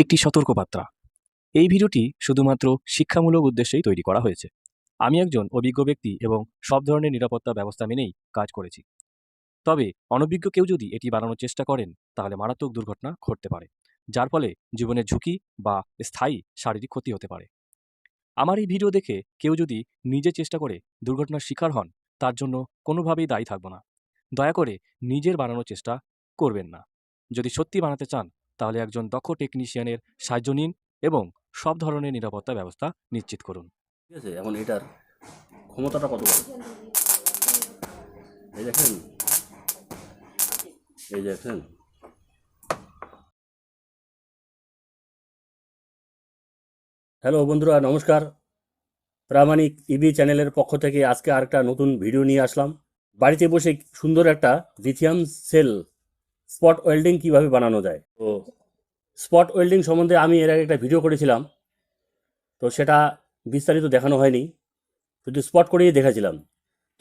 একটি সতর্কবার্তা। এই ভিডিওটি শুধুমাত্র শিক্ষামূলক উদ্দেশ্যেই তৈরি করা হয়েছে। আমি একজন অভিজ্ঞ ব্যক্তি এবং সব ধরনের নিরাপত্তা ব্যবস্থা মেনেই কাজ করেছি। তবে অনভিজ্ঞ কেউ যদি এটি বানানোর চেষ্টা করেন, তাহলে মারাত্মক দুর্ঘটনা ঘটতে পারে, যার ফলে জীবনের ঝুঁকি বা স্থায়ী শারীরিক ক্ষতি হতে পারে। আমার এই ভিডিও দেখে কেউ যদি নিজে চেষ্টা করে দুর্ঘটনার শিকার হন, তার জন্য কোনোভাবেই দায়ী থাকব না। দয়া করে নিজের বানানোর চেষ্টা করবেন না। যদি সত্যি বানাতে চান তাহলে একজন দক্ষ টেকনিশিয়ানের সাহায্য নিন এবং সব ধরনের নিরাপত্তা ব্যবস্থা নিশ্চিত করুন। ঠিক আছে, এখন এটার ক্ষমতাটা কত এই দেখেন এই দেখেন। হ্যালো বন্ধুরা, নমস্কার। প্রামাণিক ইবি চ্যানেলের পক্ষ থেকে আজকে আরেকটা নতুন ভিডিও নিয়ে আসলাম। বাড়িতে বসে সুন্দর একটা লিথিয়াম সেল স্পট ওয়েল্ডিং কীভাবে বানানো যায়? তো স্পট ওয়েল্ডিং সম্বন্ধে আমি এর আগে একটা ভিডিও করেছিলাম। তো সেটা বিস্তারিত দেখানো হয়নি। শুধু স্পট করেই দেখেছিলাম,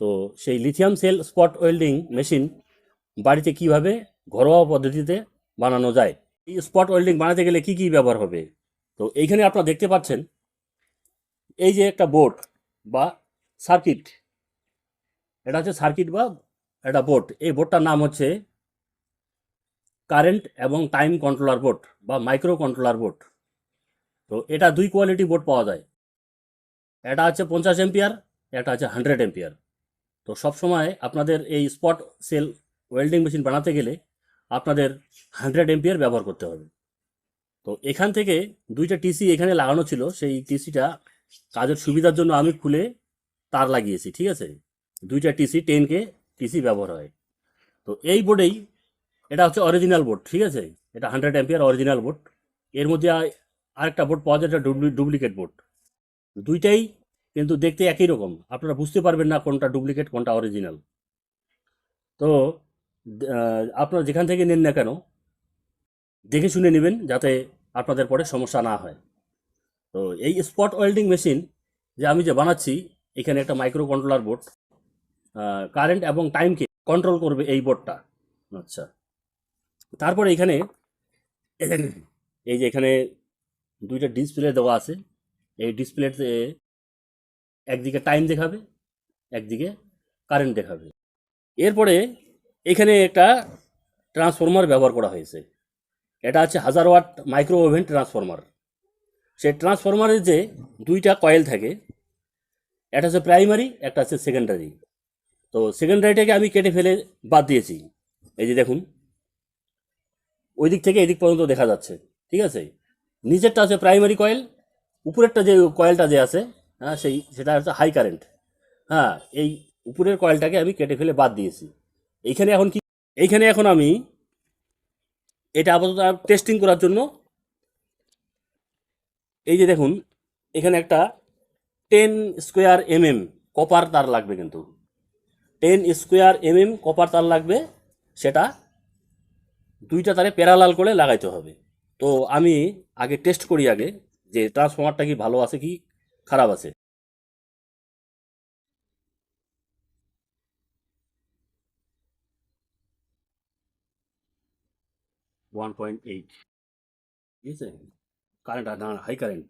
তো সেই lithium cell spot welding machine বাড়িতে কীভাবে ঘরোয়া পদ্ধতিতে বানানো যায়, এই স্পট ওয়েল্ডিং বানাতে গেলে কি কি ব্যবহার হবে? তো এইখানে আপনারা দেখতে পাচ্ছেন, এই যে একটা বোর্ড বা সার্কিট, এটা হচ্ছে সার্কিট বা একটা বোর্ড। এই বোর্ডটার নাম হচ্ছে কারেন্ট এবং টাইম কন্ট্রোলার বোর্ড বা মাইক্রো কন্ট্রোলার বোর্ড। তো এটা দুই কোয়ালিটি বোর্ড পাওয়া যায়। এটা আছে পঞ্চাশ এম্পিয়ার একটা আছে হান্ড্রেড এম্পিয়ার। তো সবসময় আপনাদের এই স্পট সেল ওয়েল্ডিং মেশিন বানাতে গেলে আপনাদের হান্ড্রেড এম্পিয়ার ব্যবহার করতে হবে। তো এখান থেকে দুইটা টিসি এখানে লাগানো ছিল, সেই টিসিটা কাজের সুবিধার জন্য আমি খুলে তার লাগিয়েছি, ঠিক আছে? দুইটা টিসি টেন কে টিসি ব্যবহার হয়। তো এই বোর্ডেই এটা হচ্ছে অরিজিনাল বোর্ড ঠিক আছে? এটা হান্ড্রেড এম্পিয়ার অরিজিনাল বোর্ড এর মধ্যে আরেকটা বোর্ড পাওয়া যায়, এটা ডুপ্লিকেট বোর্ড দুইটাই কিন্তু দেখতে একই রকম। আপনারা বুঝতে পারবেন না কোনটা ডুপ্লিকেট কোনটা অরিজিনাল তো আপনারা যেখান থেকে নেন না কেন, দেখে শুনে নেবেন যাতে আপনাদের পরে সমস্যা না হয়। তো, এই স্পট ওয়েল্ডিং মেশিন যে আমি যে বানাচ্ছি, এখানে একটা মাইক্রো কন্ট্রোলার বোর্ড কারেন্ট এবং টাইমকে কন্ট্রোল করবে এই বোর্ডটা আচ্ছা। তারপরে এখানে এই যে এখানে দুইটা ডিসপ্লে দেওয়া আছে। এই ডিসপ্লেতে একদিকে টাইম দেখাবে, একদিকে কারেন্ট দেখাবে। এরপরে এখানে একটা ট্রান্সফরমার ব্যবহার করা হয়েছে। এটা হচ্ছে হাজার ওয়াট মাইক্রো ওভেন ট্রান্সফরমার সেই ট্রান্সফরমারের যে দুইটা কয়েল থাকে একটা হচ্ছে প্রাইমারি একটা হচ্ছে সেকেন্ডারি তো সেকেন্ডারিটাকে আমি কেটে ফেলে বাদ দিয়েছি। এই যে দেখুন ওই দিক থেকে এদিক পর্যন্ত দেখা যাচ্ছে, ঠিক আছে? নিচেরটা আছে প্রাইমারি কয়েল উপরেরটা যে কয়েলটা যে আছে হ্যাঁ সেই, সেটা হচ্ছে হাই কারেন্ট হ্যাঁ এই উপরের কয়েলটাকে আমি কেটে ফেলে বাদ দিয়েছি। এইখানে এখন কি, এইখানে এখন আমি এটা আপাতত টেস্টিং করার জন্য এই যে দেখুন, এখানে একটা ten square M M copper তার লাগবে কিন্তু। টেন স্কোয়ার এমএম কপার তার লাগবে, সেটা দুইটা তারে প্যারালাল করে লাগাইতে হবে। তো আমি আগে টেস্ট করি আগে যে ট্রান্সফর্মারটা কি ভালো আছে কি খারাপ আছে। ওয়ান পয়েন্ট এইট ঠিক আছে? কারেন্ট না high current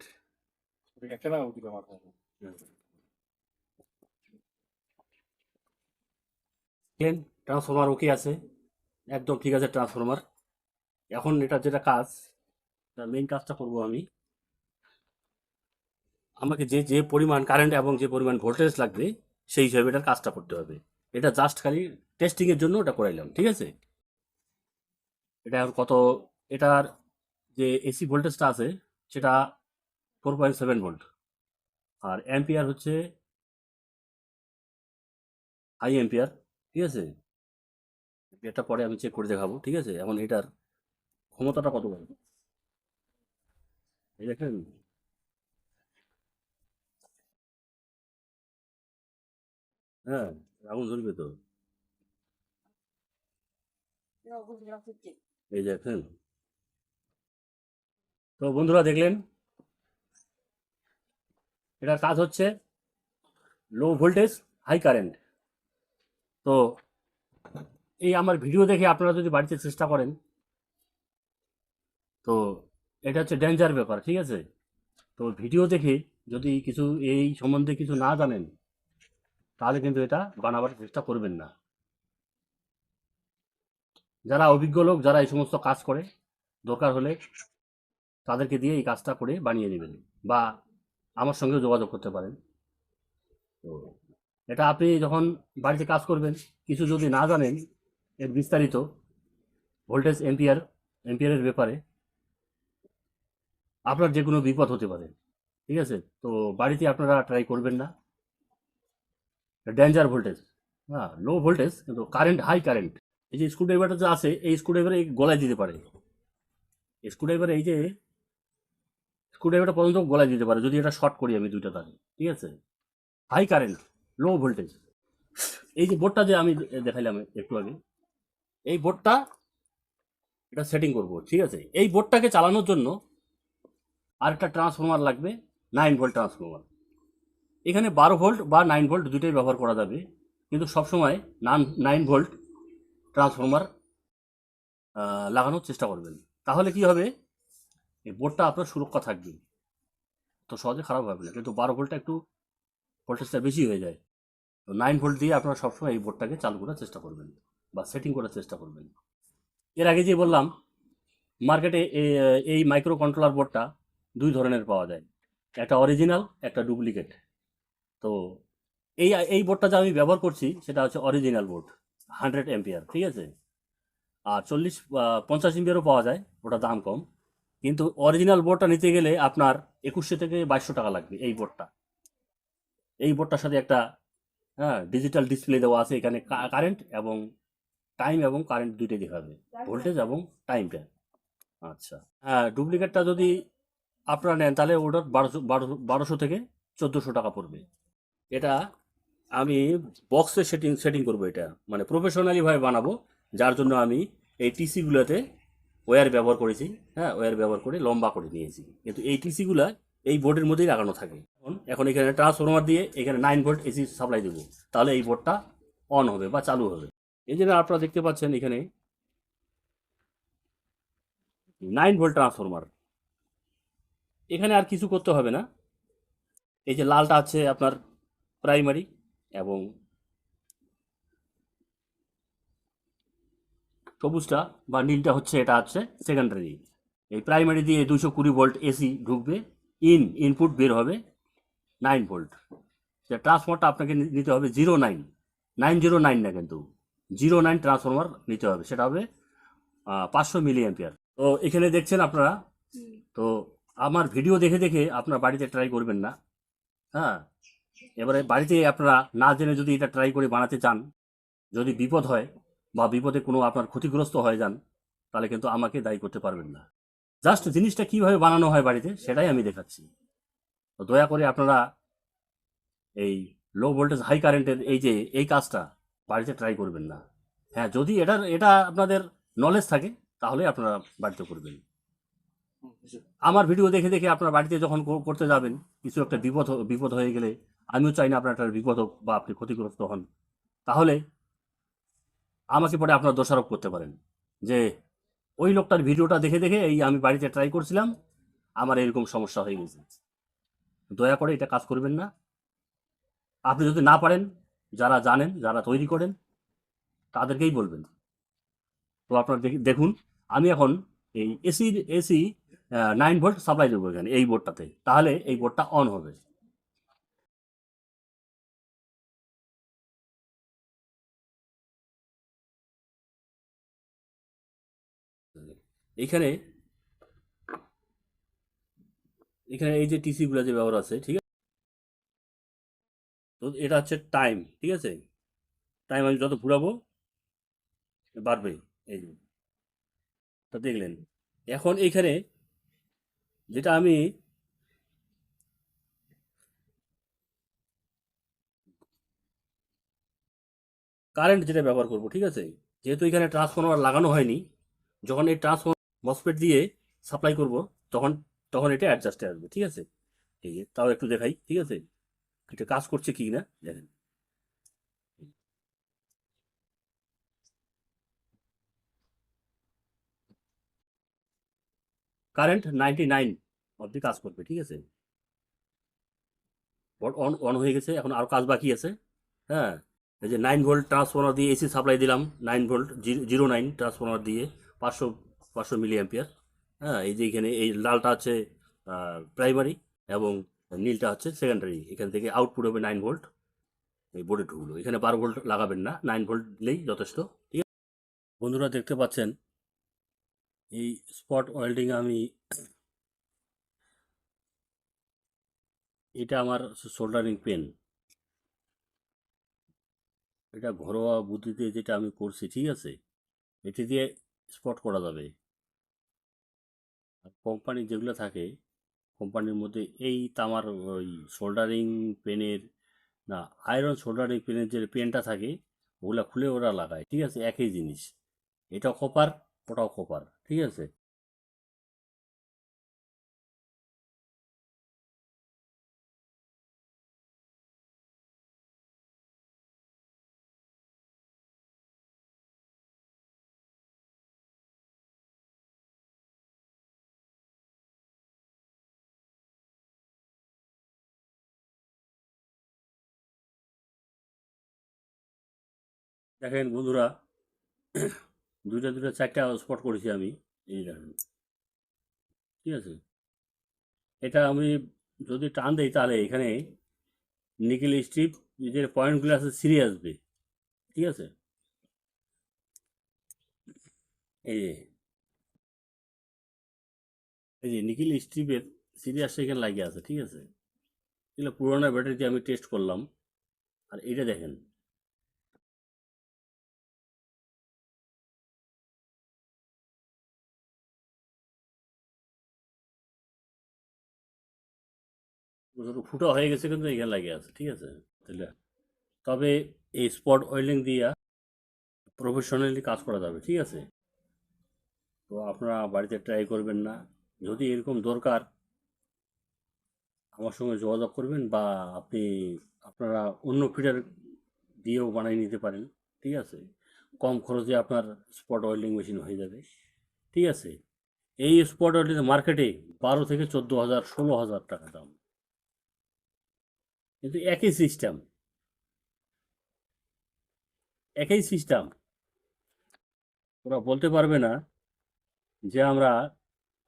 plain transformer okay আছে। একদম ঠিক আছে ট্রান্সফর্মার এখন এটা যেটা কাজ মেইন কাজটা করব আমি। আমাকে যে যে পরিমাণ কারেন্ট এবং যে পরিমাণ ভোল্টেজ লাগবে, সেই হিসাবে এটার কাজটা করতে হবে। এটা জাস্ট খালি টেস্টিংয়ের জন্য ওটা করাইলাম ঠিক আছে? এটা এখন কত, এটার যে এসি ভোল্টেজটা আছে, সেটা ফোর পয়েন্ট সেভেন ভোল্ট আর অ্যাম্পিয়ার হচ্ছে হাই অ্যাম্পিয়ার ঠিক আছে? এটা পরে আমি চেক করে দেখাবো, ঠিক আছে? এখন এটার ক্ষমতাটা কত বলব এই দেখেন। হ্যাঁ আগুন ধরবে তো। এই দেখেন। তো বন্ধুরা দেখলেন? এটার কাজ হচ্ছে লো ভোল্টেজ হাই কারেন্ট তো এই আমার ভিডিও দেখে আপনারা যদি বাড়িতে চেষ্টা করেন, তো এটা হচ্ছে ডেঞ্জার ব্যাপার, ঠিক আছে? তো ভিডিও দেখে যদি কিছু এই সম্বন্ধে কিছু না জানেন, তাহলে কিন্তু এটা বানাবার চেষ্টা করবেন না। যারা অভিজ্ঞ লোক, যারা এই সমস্ত কাজ করে, দরকার হলে তাদেরকে দিয়ে এই কাজটা করে বানিয়ে নেবেন বা আমার সঙ্গে যোগাযোগ করতে পারেন। তো এটা আপনি যখন বাড়িতে কাজ করবেন, কিছু যদি না জানেন এর বিস্তারিত ভোল্টেজ এম্পিয়ার, এম্পিয়ারের ব্যাপারে আপনার যে কোনো বিপদ হতে পারে, ঠিক আছে? তো বাড়িতে আপনারা ট্রাই করবেন না। ডেঞ্জার ভোল্টেজ হ্যাঁ লো ভোল্টেজ কিন্তু কারেন্ট হাই কারেন্ট এই যে স্ক্রুড্রাইভারটা যে আছে, এই স্ক্রুড্রাইভার গলায় দিতে পারে। স্ক্রুড্রাইভার এই যে স্ক্রুড্রাইভারটা পর্যন্ত গলায় দিতে পারে, যদি এটা শর্ট করি আমি দুইটা তারে ঠিক আছে? হাই কারেন্ট লো ভোল্টেজ এই যে বোর্ডটা যে আমি দেখাইলাম একটু আগে এই বোর্ডটা এটা সেটিং করব, ঠিক আছে? এই বোর্ডটাকে চালানোর জন্য আরেকটা ট্রান্সফর্মার লাগবে নাইন ভোল্ট ট্রান্সফর্মার এখানে বারো ভোল্ট বা নাইন ভোল্ট দুটোই ব্যবহার করা যাবে, কিন্তু সবসময় নান নাইন ভোল্ট ট্রান্সফর্মার লাগানোর চেষ্টা করবেন। তাহলে কি হবে? এই বোর্ডটা আপনার সুরক্ষা থাকবে। তো সহজে খারাপ হবে না, কিন্তু বারো ভোল্টটা একটু ভোল্টেজটা বেশি হয়ে যায়। তো নাইন ভোল্ট দিয়ে আপনারা সবসময় এই বোর্ডটাকে চালু করার চেষ্টা করবেন। বা সেটিং করার চেষ্টা করবেন। এর আগে যে বললাম মার্কেটে এই মাইক্রো কন্ট্রোলার বোর্ডটা দুই ধরনের পাওয়া যায়। একটা অরিজিনাল একটা ডুপ্লিকেট তো এই এই বোর্ডটা যা আমি ব্যবহার করছি, সেটা হচ্ছে অরিজিনাল বোর্ড হান্ড্রেড এম্পিয়ার ঠিক আছে? আর চল্লিশ পঞ্চাশ এম্পিয়ারও পাওয়া যায় ওটা দাম কম। কিন্তু অরিজিনাল বোর্ডটা নিতে গেলে আপনার একুশশো থেকে বাইশশো টাকা লাগবে এই বোর্ডটা এই বোর্ডটার সাথে একটা হ্যাঁ ডিজিটাল ডিসপ্লে দেওয়া আছে এখানে কারেন্ট এবং টাইম এবং কারেন্ট দুইটাই দেখাবে ভোল্টেজ এবং টাইমটা আচ্ছা। হ্যাঁ ডুপ্লিকেটটা যদি আপনারা নেন তাহলে ওটার বারোশো বারোশো বারোশো থেকে চোদ্দোশো টাকা পড়বে। এটা আমি বক্সে সেটিং সেটিং করব এটা। মানে প্রফেশনালিভাবে বানাবো যার জন্য আমি এই টিসিগুলোতে ওয়্যার ব্যবহার করেছি। হ্যাঁ ওয়্যার ব্যবহার করে লম্বা করে নিয়েছি। কিন্তু এই টিসিগুলো এই বোর্ডের মধ্যেই লাগানো থাকে। এখন এখন এখানে ট্রান্সফরমার দিয়ে এখানে নাইন ভোল্ট এসি সাপ্লাই দেবো। তাহলে এই বোর্ডটা অন হবে বা চালু হবে। এই জন্য আপনারা দেখতে পাচ্ছেন এখানে নাইন ভোল্ট ট্রান্সফরমার এখানে আর কিছু করতে হবে না। এই যে লালটা আছে আপনার প্রাইমারি এবং সবুজটা বা নীলটা হচ্ছে এটা হচ্ছে সেকেন্ডারি এই প্রাইমারি দিয়ে দুশো কুড়ি ভোল্ট এসি ঢুকবে ইন ইনপুট বের হবে নাইন ভোল্ট সে ট্রান্সফর্মারটা আপনাকে নিতে হবে zero nine nine zero nine না কিন্তু। জিরো নাইন ট্রান্সফর্মার নিতে হবে সেটা হবে পাঁচশো মিলি অ্যাম্পিয়ার তো এখানে দেখছেন আপনারা তো আমার ভিডিও দেখে দেখে আপনার বাড়িতে ট্রাই করবেন না। হ্যাঁ এবারে বাড়িতে আপনারা না জেনে যদি এটা ট্রাই করে বানাতে চান যদি বিপদ হয় বা বিপদে কোনো আপনার ক্ষতিগ্রস্ত হয়ে যান তাহলে কিন্তু আমাকে দায়ী করতে পারবেন না। জাস্ট জিনিসটা কীভাবে বানানো হয় বাড়িতে সেটাই আমি দেখাচ্ছি। তো দয়া করে আপনারা এই লো ভোল্টেজ হাই কারেন্টের এই যে এই কাজটা বাড়িতে ট্রাই করবেন না। হ্যাঁ যদি এটার, এটা আপনাদের নলেজ থাকে, তাহলে আপনারা বাড়িতে করবেন। আমার ভিডিও দেখে দেখে আপনার বাড়িতে যখন করতে যাবেন, কিছু একটা বিপদ বিপদ হয়ে গেলে, আমিও চাই না আপনার একটা বিপদ হোক বা আপনি ক্ষতিগ্রস্ত হন। তাহলে আমাকে পরে আপনার দোষারোপ করতে পারেন যে, ওই লোকটার ভিডিওটা দেখে দেখে এই আমি বাড়িতে ট্রাই করছিলাম, আমার এরকম সমস্যা হয়ে গেছে। দয়া করে এটা কাজ করবেন না। আপনি যদি না পারেন যারা জানেন, যারা তৈরি করেন, তাদেরকেই বলবেন। তো আপনার দেখি- দেখুন, আমি এখন এই AC AC nine volt supply দেবো এখানে, এই বোর্ডটাতে। তাহলে এই বোর্ডটা অন হবে। এখানে এখানে এই যে টিসি গুলো যে ব্যবহার আছে, ঠিক আছে? তো এটা হচ্ছে টাইম ঠিক আছে? টাইম আমি যত ঘুরাবো, বাড়বে, এই যে। তা দেখলেন, এখন এইখানে যেটা আমি কারেন্ট যেটা ব্যবহার করব, ঠিক আছে? যেহেতু এখানে ট্রান্সফরমার লাগানো হয়নি, যখন এই ট্রান্সফর্মার মসপেট দিয়ে সাপ্লাই করব, তখন তখন এটা অ্যাডজাস্টে আসবে, ঠিক আছে? ঠিক আছে তাও একটু দেখাই, ঠিক আছে? এটা কাজ করছে কি না দেখেন কারেন্ট নাইনটি নাইন অবধি কাজ করবে, ঠিক আছে? অন অন হয়ে গেছে, এখন আরও কাজ বাকি আছে হ্যাঁ? এই যে নাইন ভোল্ট ট্রান্সফর্মার দিয়ে এসি সাপ্লাই দিলাম nine volt zero nine transformer দিয়ে পাঁচশো পাঁচশো মিলি অ্যাম্পিয়ার হ্যাঁ? এই যে এখানে এই লালটা হচ্ছে প্রাইমারি এবং নীলটা হচ্ছে সেকেন্ডারি এখান থেকে আউটপুট হবে নাইন ভোল্ট এই বোর্ডে ঢুকলো। এখানে বারো ভোল্ট লাগাবেন না নাইন ভোল্ট দিলেই যথেষ্ট, ঠিক আছে? বন্ধুরা দেখতে পাচ্ছেন, এই স্পট ওয়েল্ডিং আমি এটা আমার সোল্ডারিং পেন এটা ঘরোয়া বুদ্ধিতে যেটা আমি করছি, ঠিক আছে? এটি দিয়ে স্পট করা যাবে। আর কোম্পানি যেগুলো থাকে কোম্পানির মধ্যে এই তামার ওই শোল্ডারিং পেনের না আয়রন শোল্ডারিং পেনের যে পেনটা থাকে, ওগুলো খুলে ওরা লাগায়, ঠিক আছে? একই জিনিস। এটা কপার ওটাও কপার ঠিক আছে? দেখেন বন্ধুরা, দুইটা দুইটা চারটা স্পট করেছি আমি এই দেখেন। ঠিক আছে? এটা আমি যদি টান দিই তাহলে এখানে নিকেল স্ট্রিপ যে পয়েন্টগুলো আছে সিরিয়ে আসবে। ঠিক আছে? এই যে এই যে নিকেল স্ট্রিপের সিরিয়াসটা এখানে লাগিয়ে আছে, ঠিক আছে? এগুলো পুরোনো ব্যাটারিতে আমি টেস্ট করলাম। আর এটা দেখেন ফুটা হয়ে গেছে কিন্তু এখানে লাগে আছে, ঠিক আছে? তাহলে তবে এই স্পট অয়েলিং দিয়া প্রফেশনালি কাজ করা যাবে, ঠিক আছে? তো আপনারা বাড়িতে ট্রাই করবেন না। যদি এরকম দরকার, আমার সঙ্গে যোগাযোগ করবেন বা আপনি, আপনারা অন্য ফিডার দিয়েও বানিয়ে নিতে পারেন, ঠিক আছে? কম খরচে আপনার স্পট অয়েলিং মেশিন হয়ে যাবে, ঠিক আছে? এই স্পট অয়েলিং মার্কেটে বারো থেকে চোদ্দ হাজার, ষোলো হাজার টাকা দাম। কিন্তু একই সিস্টেম একই সিস্টেম ওরা বলতে পারবে না যে আমরা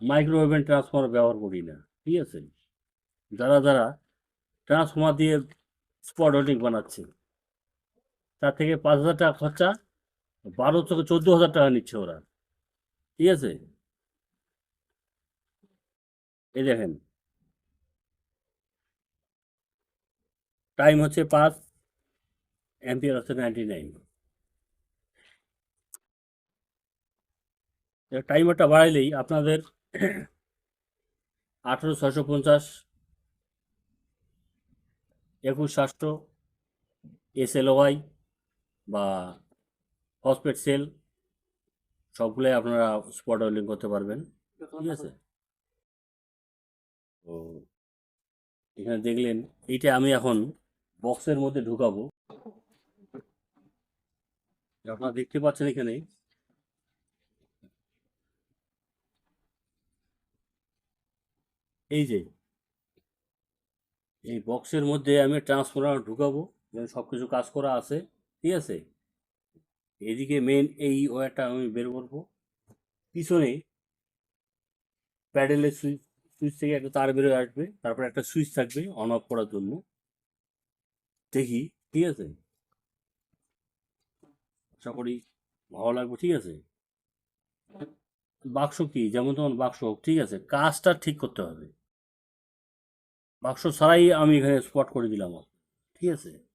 মাইক্রোওয়েভেন ট্রান্সফর্মার ব্যবহার করি না, ঠিক আছে? যারা যারা ট্রান্সফর্মার দিয়ে স্পট ওয়েল্ডিং বানাচ্ছে, তার থেকে পাঁচ হাজার টাকা খরচা, বারো থেকে চোদ্দ হাজার টাকা নিচ্ছে ওরা, ঠিক আছে? এই দেখেন টাইম হচ্ছে পাঁচ, অ্যাম্পিয়ার হচ্ছে নাইনটি নাইন। টাইমারটা বাড়াইলেই আপনাদের আঠেরো ছশো পঞ্চাশ, একুশ সাতশো ওয়াই বা ফসফেট সেল, সবগুলোই আপনারা স্পট ওয়েল্ডিং করতে পারবেন। ঠিক আছে? তো এখানে দেখলেন, এইটা আমি এখন বক্সের মধ্যে ঢুকাবো। আপনারা দেখতে পাচ্ছেন এখানে। এই যে, এই বক্সের মধ্যে আমি ট্রান্সফরমার ঢুকাবো সব কিছু কাজ করা আছে, ঠিক আছে? এদিকে মেন এই ওয়্যারটা আমি বের করব। পিছনে প্যাডেলের সুইচ সুইচ থেকে একটা তার বেরোয় আসবে, তারপর একটা সুইচ থাকবে অন অফ করার জন্য। দেখি, ঠিক আছে? আশা করি ভালো লাগবে, ঠিক আছে? বাক্স কি? যেমন তেমন বাক্স হোক, ঠিক আছে? কাজটা ঠিক করতে হবে। বাক্স ছাড়াই আমি এখানে স্পট করে দিলাম। ঠিক আছে?